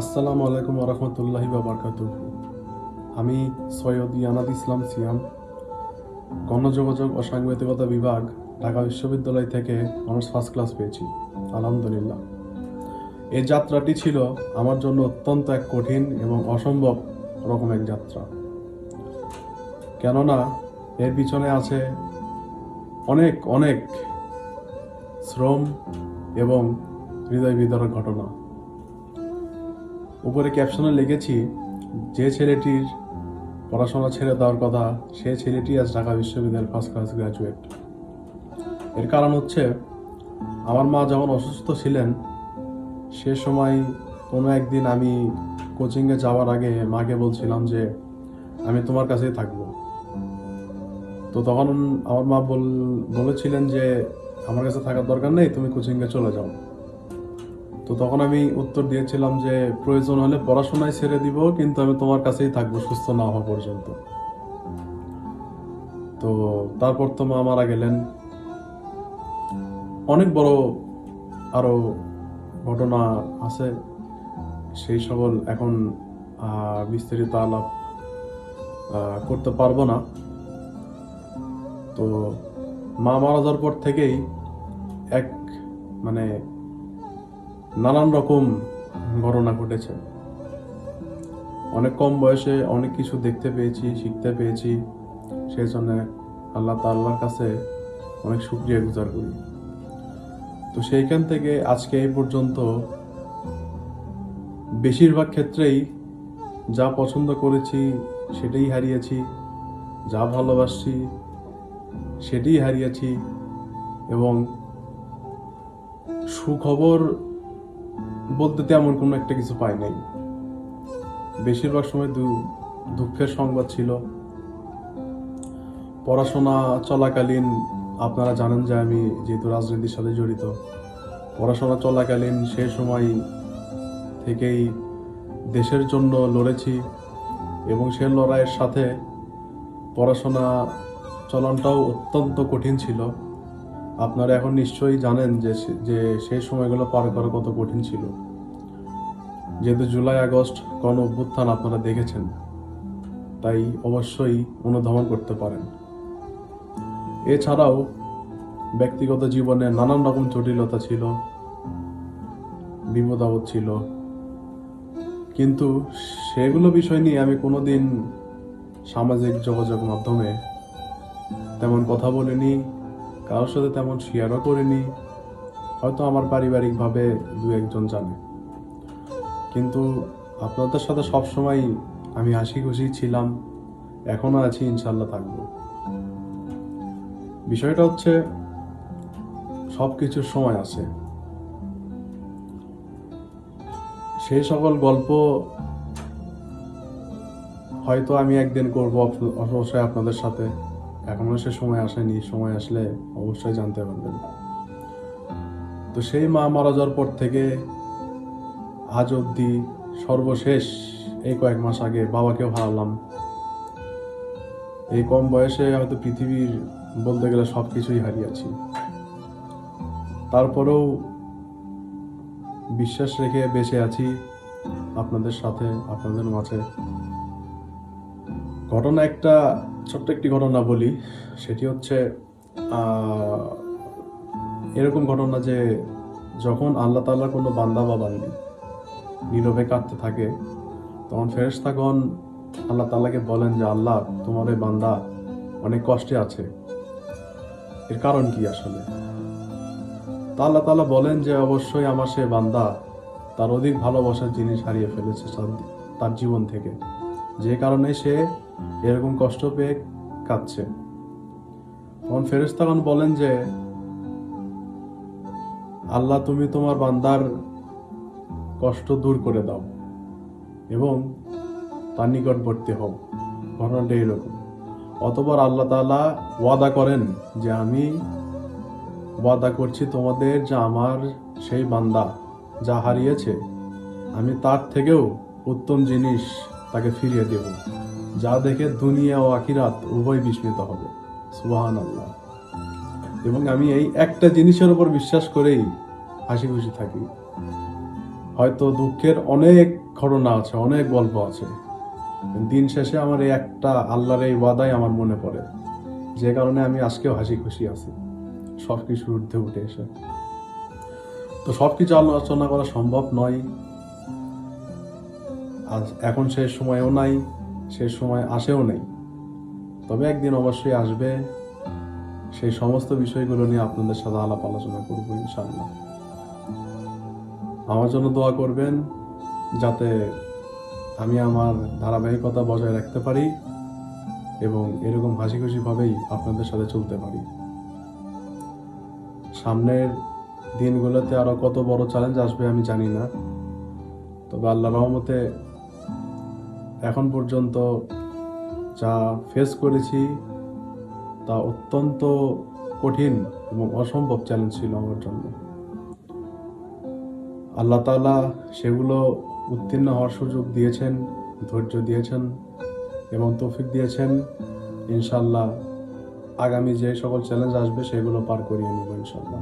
আসসালামু আলাইকুম রহমতুল্লাহি বাবরকাত আমি সৈয়দ ইয়ানাদ ইসলাম সিয়াম, গণযোগাযোগ ও সাংবাদিকতা বিভাগ, ঢাকা বিশ্ববিদ্যালয় থেকে অনার্স ফার্স্ট ক্লাস পেয়েছি। আলহামদুলিল্লাহ। এই যাত্রাটি ছিল আমার জন্য অত্যন্ত এক কঠিন এবং অসম্ভব রকম এক যাত্রা। কেননা এর পিছনে আছে অনেক অনেক শ্রম এবং হৃদয় বিদারক ঘটনা। উপরে ক্যাপশনে লিখেছি, যে ছেলেটির পড়াশোনা ছেড়ে দেওয়ার কথা, সে ছেলেটি আজ ঢাকা বিশ্ববিদ্যালয়ের ফার্স্ট ক্লাস গ্র্যাজুয়েট এর কারণ হচ্ছে, আমার মা যখন অসুস্থ ছিলেন, সে সময় কোনো একদিন আমি কোচিংয়ে যাওয়ার আগে মাকে বলছিলাম যে, আমি তোমার কাছেই থাকব। তো তখন আমার মা বল, বলেছিলেন যে, আমার কাছে থাকার দরকার নেই, তুমি কোচিংয়ে চলে যাও। তো তখন আমি উত্তর দিয়েছিলাম যে প্রয়োজন হলে পড়াশোনায় ছেড়ে দিব, কিন্তু আমি তোমার কাছেই থাকব, সুস্থ না হওয়া পর্যন্ত। তো তারপর তো মা মারা গেলেন। অনেক বড় আরও ঘটনা আছে, সেই সকল এখন বিস্তারিত আলাপ করতে পারব না। তো মা মারা যাওয়ার পর থেকেই এক মানে নানান রকম ঘটনা ঘটেছে। অনেক কম বয়সে অনেক কিছু দেখতে পেয়েছি, শিখতে পেয়েছি। সেই জন্য আল্লাহ তাল্লার কাছে অনেক শুক্রিয়া গুজার করি। তো সেইখান থেকে আজকে এই পর্যন্ত বেশিরভাগ ক্ষেত্রেই যা পছন্দ করেছি সেটাই হারিয়েছি, যা ভালোবাসছি সেটাই হারিয়েছি এবং সুখবর বলতে তেমন কোনো একটা কিছু পাই নাই। বেশিরভাগ সময় দু- দুঃখের সংবাদ ছিল। পড়াশোনা চলাকালীন, আপনারা জানেন যে আমি যেহেতু রাজনীতির সাথে জড়িত, পড়াশোনা চলাকালীন সে সময় থেকেই দেশের জন্য লড়েছি এবং সে লড়াইয়ের সাথে পড়াশোনা চলনটাও অত্যন্ত কঠিন ছিল। আপনারা এখন নিশ্চয়ই জানেন যে যে সেই সময়গুলো পার করা কত কঠিন ছিল। যেহেতু জুলাই, আগস্ট গণ অভ্যুত্থান আপনারা দেখেছেন, তাই অবশ্যই অনুধাবন করতে পারেন। এছাড়াও ব্যক্তিগত জীবনে নানান রকম জটিলতা ছিল, বিপদাবদ ছিল। কিন্তু সেগুলো বিষয় নিয়ে আমি কোনোদিন সামাজিক যোগাযোগ মাধ্যমে তেমন কথা বলিনি। কারোর সাথে তেমন শেয়ারও করিনি। হয়তো আমার পারিবারিকভাবে দু একজন জানে। কিন্তু আপনাদের সাথে সবসময় আমি হাসি খুশি ছিলাম। এখনও আছি ইনশাল্লাহ থাকব। বিষয়টা হচ্ছে সব কিছুর সময় আছে। সেই সকল গল্প হয়তো আমি একদিন করব অবশ্যই আপনাদের সাথে। এখনও সে সময় আসেনি, সময় আসলে অবশ্যই জানতে পারবেন। তো সেই মা মারা যাওয়ার পর থেকে আজ অবধি সর্বশেষ এই কয়েক মাস আগে বাবাকেও হারালাম। এই কম বয়সে হয়তো পৃথিবীর বলতে গেলে সব কিছুই হারিয়েছি। তারপরেও বিশ্বাস রেখে বেঁচে আছি আপনাদের সাথে, আপনাদের মাঝে। ঘটনা একটা ছোট্ট একটি ঘটনা বলি। সেটি হচ্ছে এরকম ঘটনা যে যখন আল্লাহ তাআলার কোনো বান্দা বা বান্দি নীরবে কাঁদতে থাকে, তখন ফেরেশতাগণ আল্লাহ তাআলাকে বলেন যে, আল্লাহ, তোমার এই বান্দা অনেক কষ্টে আছে। এর কারণ কি আসলে? তা আল্লাহ তাআলা বলেন যে, অবশ্যই আমার সে বান্দা তার অধিক ভালোবাসার জিনিস হারিয়ে ফেলেছে তার জীবন থেকে। যে কারণে সে এরকম কষ্ট পেয়ে কাঁদছে। তখন ফেরেশতাগণ বলেন যে, আল্লাহ, তুমি তোমার বান্দার কষ্ট দূর করে দাও এবং তার নিকটবর্তী হও। ঘটনাটা এরকম অতবার আল্লাহ তাআলা ওয়াদা করেন যে, আমি ওয়াদা করছি তোমাদের যে আমার সেই বান্দা যা হারিয়েছে, আমি তার থেকেও উত্তম জিনিস তাকে ফিরিয়ে দেব। যা দেখে দুনিয়া ও আকিরাত উভয় বিস্মিত হবে। সুবাহান আল্লাহ এবং আমি এই একটা জিনিসের উপর বিশ্বাস করেই হাসি খুশি থাকি। হয়তো দুঃখের অনেক ঘটনা আছে, অনেক গল্প আছে। দিন শেষে আমার এই একটা আল্লাহর এই ওয়াদাই আমার মনে পড়ে। যে কারণে আমি আজকেও হাসি খুশি আছি। সব কিছুর ঊর্ধ্বে উঠে এসে। তো সব কিছু আলোচনা করা সম্ভব নয়। আজ এখন শেষ সময়ও নাই শেষ সময় আসেও নেই। তবে একদিন অবশ্যই আসবে। সেই সমস্ত বিষয়গুলো নিয়ে আপনাদের সাথে আলাপ আলোচনা করব ইনশাল্লাহ আমার জন্য দোয়া করবেন যাতে আমি আমার ধারাবাহিকতা বজায় রাখতে পারি এবং এরকম হাসি খুশিভাবেই আপনাদের সাথে চলতে পারি। সামনের দিনগুলোতে আরও কত বড় চ্যালেঞ্জ আসবে আমি জানি না। তবে আল্লাহ রহমতে এখন পর্যন্ত যা ফেস করেছি তা অত্যন্ত কঠিন এবং অসম্ভব চ্যালেঞ্জ ছিল আমার জন্য। আল্লাহ তাআলা সেগুলো উত্তীর্ণ হওয়ার সুযোগ দিয়েছেন, ধৈর্য দিয়েছেন এবং তৌফিক দিয়েছেন। ইনশাল্লাহ আগামী যে সকল চ্যালেঞ্জ আসবে সেগুলো পার করিয়ে নেব ইনশাল্লাহ